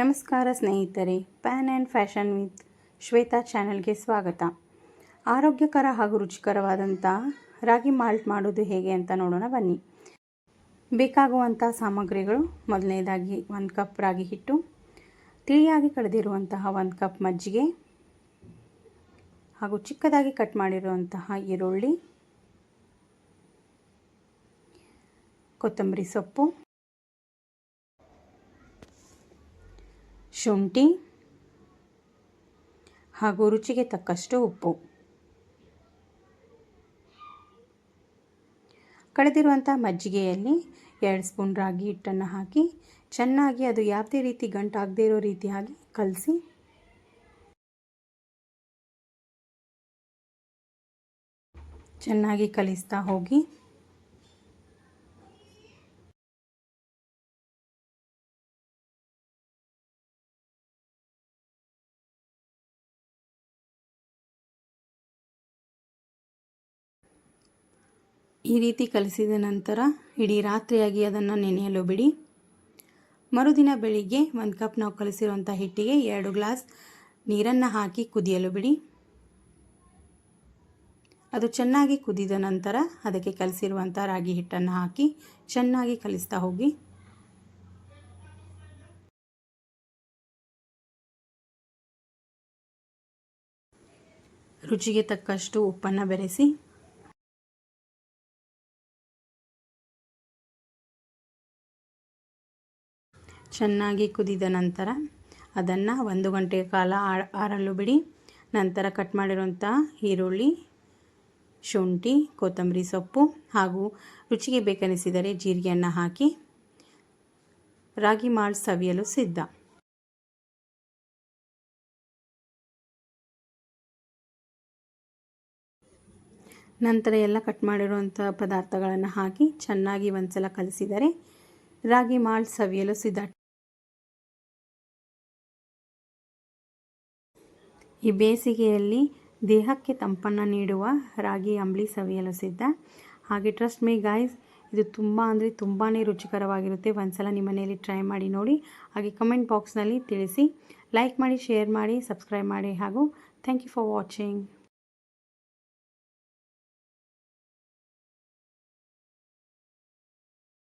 ನಮಸ್ಕಾರ ಸ್ನೇಹಿತರೆ pan and fashion with Shweta ಚಾನೆಲ್ಗೆ ಸ್ವಾಗತ. ಆರೋಗ್ಯಕರ ಹಾಗೂ ರುಚಿಕರವಾದಂಥ ರಾಗಿ ಮಾಲ್ಟ್ ಮಾಡೋದು ಹೇಗೆ ಅಂತ ನೋಡೋಣ ಬನ್ನಿ. ಬೇಕಾಗುವಂಥ ಸಾಮಗ್ರಿಗಳು, ಮೊದಲನೇದಾಗಿ ಒಂದು ಕಪ್ ರಾಗಿ ಹಿಟ್ಟು, ತಿಳಿಯಾಗಿ ಕಳೆದಿರುವಂತಹ ಒಂದು ಕಪ್ ಮಜ್ಜಿಗೆ, ಹಾಗೂ ಚಿಕ್ಕದಾಗಿ ಕಟ್ ಮಾಡಿರುವಂತಹ ಈರುಳ್ಳಿ, ಕೊತ್ತಂಬರಿ ಸೊಪ್ಪು ಶುಂಠಿ ಹಾಗೂ ರುಚಿಗೆ ತಕ್ಕಷ್ಟು ಉಪ್ಪು. ಕಳೆದಿರುವಂಥ ಮಜ್ಜಿಗೆಯಲ್ಲಿ ಎರಡು ಸ್ಪೂನ್ ರಾಗಿ ಹಿಟ್ಟನ್ನು ಹಾಕಿ ಚೆನ್ನಾಗಿ ಅದು ಯಾವುದೇ ರೀತಿ ಗಂಟಾಗದೇ ಇರೋ ರೀತಿಯಾಗಿ ಕಲಸಿ. ಚೆನ್ನಾಗಿ ಕಲಿಸ್ತಾ ಹೋಗಿ ಈ ರೀತಿ ಕಲಿಸಿದ ನಂತರ ಇಡೀ ರಾತ್ರಿಯಾಗಿ ಅದನ್ನು ನೆನೆಯಲು ಬಿಡಿ. ಮರುದಿನ ಬೆಳಿಗ್ಗೆ ಒಂದು ಕಪ್ ನಾವು ಕಲಿಸಿರುವಂಥ ಹಿಟ್ಟಿಗೆ ಎರಡು ಗ್ಲಾಸ್ ನೀರನ್ನು ಹಾಕಿ ಕುದಿಯಲು ಬಿಡಿ. ಅದು ಚೆನ್ನಾಗಿ ಕುದಿದ ನಂತರ ಅದಕ್ಕೆ ಕಲಸಿರುವಂಥ ರಾಗಿ ಹಿಟ್ಟನ್ನು ಹಾಕಿ ಚೆನ್ನಾಗಿ ಕಲಿಸ್ತಾ ಹೋಗಿ. ರುಚಿಗೆ ತಕ್ಕಷ್ಟು ಉಪ್ಪನ್ನು ಬೆರೆಸಿ ಚೆನ್ನಾಗಿ ಕುದಿದ ನಂತರ ಅದನ್ನು ಒಂದು ಗಂಟೆ ಕಾಲ ಆರಲು ಬಿಡಿ. ನಂತರ ಕಟ್ ಮಾಡಿರುವಂಥ ಈರುಳ್ಳಿ, ಶುಂಠಿ, ಕೊತ್ತಂಬರಿ ಸೊಪ್ಪು ಹಾಗೂ ರುಚಿಗೆ ಬೇಕನಿಸಿದರೆ ಜೀರಿಗೆಯನ್ನು ಹಾಕಿ ರಾಗಿ ಮಾಲ್ ಸವಿಯಲು ಸಿದ್ಧ. ನಂತರ ಎಲ್ಲ ಕಟ್ ಮಾಡಿರುವಂಥ ಪದಾರ್ಥಗಳನ್ನು ಹಾಕಿ ಚೆನ್ನಾಗಿ ಒಂದ್ಸಲ ಕಲಸಿದರೆ ರಾಗಿ ಮಾಲ್ ಸವಿಯಲು ಸಿದ್ಧ. ಈ ಬೇಸಿಗೆಯಲ್ಲಿ ದೇಹಕ್ಕೆ ತಂಪನ್ನು ನೀಡುವ ರಾಗಿ ಅಂಬಲಿ ಸವಿಯಲು ಸಿದ್ಧ. ಹಾಗೆ ಟ್ರಸ್ಟ್ ಮೀ ಗಾಯ್ಸ್ ಇದು ತುಂಬ ಅಂದರೆ ತುಂಬಾ ರುಚಿಕರವಾಗಿರುತ್ತೆ. ಒಂದ್ಸಲ ನಿಮ್ಮ ಮನೆಯಲ್ಲಿ ಟ್ರೈ ಮಾಡಿ ನೋಡಿ. ಹಾಗೆ ಕಮೆಂಟ್ ಬಾಕ್ಸ್ನಲ್ಲಿ ತಿಳಿಸಿ. ಲೈಕ್ ಮಾಡಿ ಶೇರ್ ಮಾಡಿ ಸಬ್ಸ್ಕ್ರೈಬ್ ಮಾಡಿ ಹಾಗೂ ಥ್ಯಾಂಕ್ ಯು ಫಾರ್ ವಾಚಿಂಗ್